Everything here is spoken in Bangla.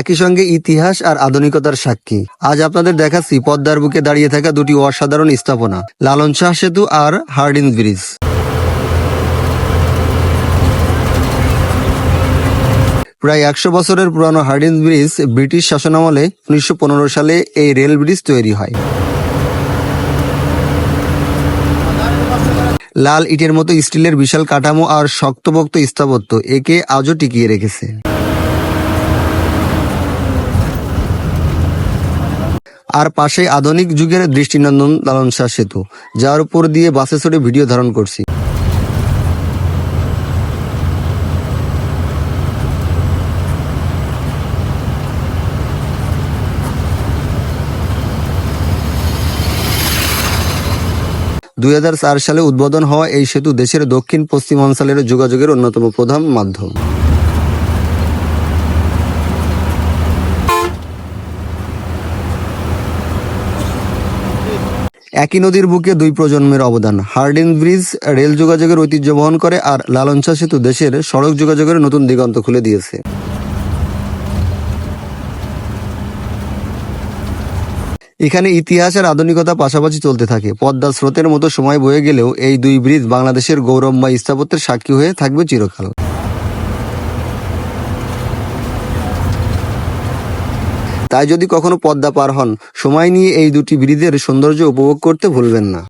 একই সঙ্গে ইতিহাস আর আধুনিকতার সাক্ষী। আজ আপনাদের দেখাচ্ছি পদ্মার বুকে দাঁড়িয়ে থাকা দুটি অসাধারণ স্থাপনা, লালন শাহ সেতু আর হার্ডিন ব্রিজ। প্রায় একশো বছরের পুরানো হার্ডিন ব্রিজ ব্রিটিশ শাসনামলে উনিশশো পনেরো সালে এই রেল ব্রিজ তৈরি হয়। লাল ইটের মতো স্টিলের বিশাল কাঠামো আর শক্তপোক্ত স্থাপত্য একে আজও টিকিয়ে রেখেছে। আর পাশে আধুনিক যুগের দৃষ্টিনন্দন লালন সেতু, যার উপর দিয়ে বাসে চড়ে ভিডিও ধারণ করছি। দুই হাজার চার সালে উদ্বোধন হওয়া এই সেতু দেশের দক্ষিণ পশ্চিমাঞ্চলের যোগাযোগের অন্যতম প্রধান মাধ্যম। একই নদীর বুকে দুই প্রজন্মের অবদান। হার্ডিন ব্রিজ রেল যোগাযোগের ঐতিহ্য বহন করে আর লালনচা সেতু দেশের সড়ক যোগাযোগের নতুন দিগন্ত খুলে দিয়েছে। এখানে ইতিহাস আর আধুনিকতা পাশাপাশি চলতে থাকে। পদ্মা স্রোতের মতো সময় বয়ে গেলেও এই দুই ব্রিজ বাংলাদেশের গৌরবময় স্থাপত্যের সাক্ষী হয়ে থাকবে চিরকাল। তাই যদি কখনো পদ্মা পার হন, সময় নিয়ে এই দুটি ব্রিজের সৌন্দর্য উপভোগ করতে ভুলবেন না।